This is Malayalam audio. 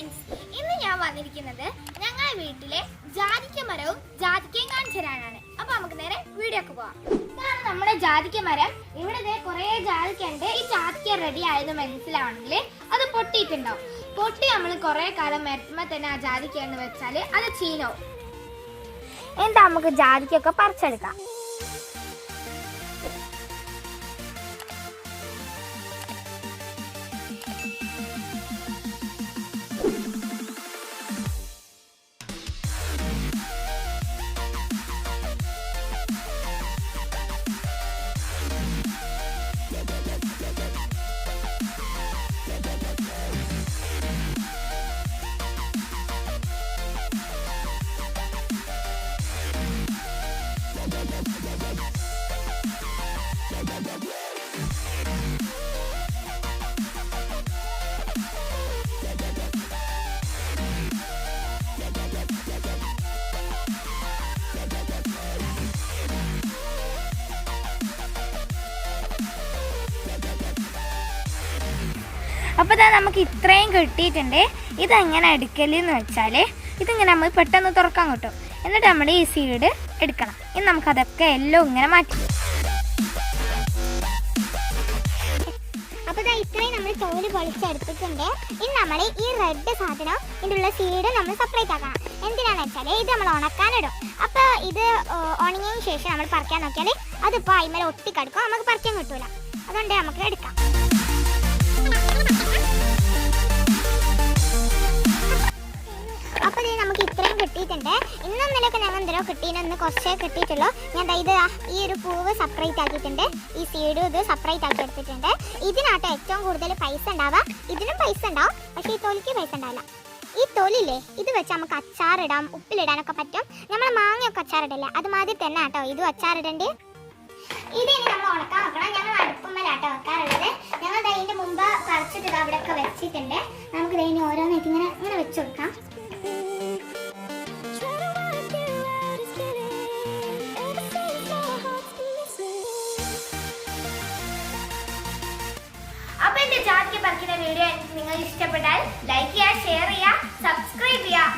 ഫ്രണ്ട്സ് ഇന്ന് ഞാൻ വന്നിരിക്കുന്നത് ഞങ്ങളുടെ വീട്ടിലെ ജാതിക്ക മരവും ജാതിക്കയും കാണിച്ചു തരാനാണ് അപ്പൊ നമുക്ക് നേരെ വീഡിയോക്ക് പോവാം. ഇതാണ് നമ്മുടെ ജാതിക്ക മരം. ഇവിടെ കുറേ ജാതിക്ക ഉണ്ട് ഈ ജാതിക്ക റെഡി ആയത് മനസ്സിലാവണമെങ്കിൽ അത് പൊട്ടിയിട്ടുണ്ടാവും പൊട്ടി നമ്മൾ കുറേ കാലം മരത്തുമ്പോൾ തന്നെ ആ ജാതിക്ക എന്ന് വെച്ചാൽ അത് ചീനവും എന്താ നമുക്ക് ജാതിക്കൊക്കെ പറിച്ചെടുക്കാം. അപ്പോൾ ഇതാ നമുക്ക് ഇത്രയും കിട്ടിയിട്ടുണ്ട്. ഇതെങ്ങനെ എടുക്കലെന്ന് വെച്ചാൽ ഇതിങ്ങനെ നമ്മൾ പെട്ടെന്ന് തുറക്കാൻ കിട്ടും. എന്നിട്ട് നമ്മുടെ ഈ സീഡ് എടുക്കണം. ഇനി നമുക്കതൊക്കെ എല്ലാം ഇങ്ങനെ മാറ്റി. നമ്മൾ തോൽ പൊളിച്ചെടുത്തിട്ടുണ്ട് ഇനി നമ്മൾ ഈ റെഡ് സാധനം ഇതിലുള്ള സീഡ് നമ്മൾ സെപ്പറേറ്റ് ആക്കണം. എന്തിനാണെന്ന് വെച്ചാൽ ഇത് നമ്മൾ ഉണക്കാനിടും അപ്പോൾ ഇത് ഉണങ്ങിയതിന് ശേഷം നമ്മൾ പറിക്കാൻ നോക്കിയാൽ അതിപ്പോൾ അതിന്മേലെ ഒട്ടിക്കിടക്കും. നമുക്ക് പറിക്കാൻ കിട്ടൂല. അതുകൊണ്ട് നമുക്ക് എടുക്കാം. കിട്ടിയിട്ടുണ്ട് ഇന്നും ഇന്നലെയൊക്കെ ഞങ്ങൾ എന്തോ കിട്ടിയെന്ന് കുറച്ചേ കിട്ടിയിട്ടുള്ളൂ. ഞാൻ ഇത് ഈ ഒരു പൂവ് സെപ്പറേറ്റ് ആക്കിയിട്ടുണ്ട്. ഈ സീഡും ഇത് സെപ്പറേറ്റ് ആക്കി എടുത്തിട്ടുണ്ട്. ഇതിനാട്ടോ ഏറ്റവും കൂടുതൽ പൈസ ഉണ്ടാവുക ഇതിനും പൈസ ഉണ്ടാവും. പക്ഷേ ഈ തൊലിക്ക് പൈസ ഉണ്ടാവില്ല. ഈ തൊലില്ലേ ഇത് വെച്ച് നമുക്ക് അച്ചാറിടാം ഉപ്പിലിടാനൊക്കെ പറ്റും. നമ്മൾ മാങ്ങയൊക്കെ അച്ചാറിടല്ലേ? അതുമാതിരി തന്നെ ആട്ടോ. ഇതും അച്ചാറിടണ്ട്? ഇത് ഇനി നമ്മൾ ഉണക്കാൻ വെക്കണം. ഞങ്ങൾ അടുപ്പമ്മലാട്ടോ വെക്കാറുള്ളത്. ഞങ്ങൾ ഇതിന്റെ മുമ്പ് പറിച്ചിട്ട് അവിടെയൊക്കെ വെച്ചിട്ടുണ്ട്. നമുക്ക് ഇതിന് ഓരോന്നായിട്ട് ഇങ്ങനെ ഇങ്ങനെ വെച്ച് കൊടുക്കാം. ജാതിക്ക് പറിക്കുന്ന വീഡിയോ നിങ്ങൾക്ക് ഇഷ്ടപ്പെട്ടാൽ ലൈക്ക് ചെയ്യുക ഷെയർ ചെയ്യുക സബ്സ്ക്രൈബ് ചെയ്യുക.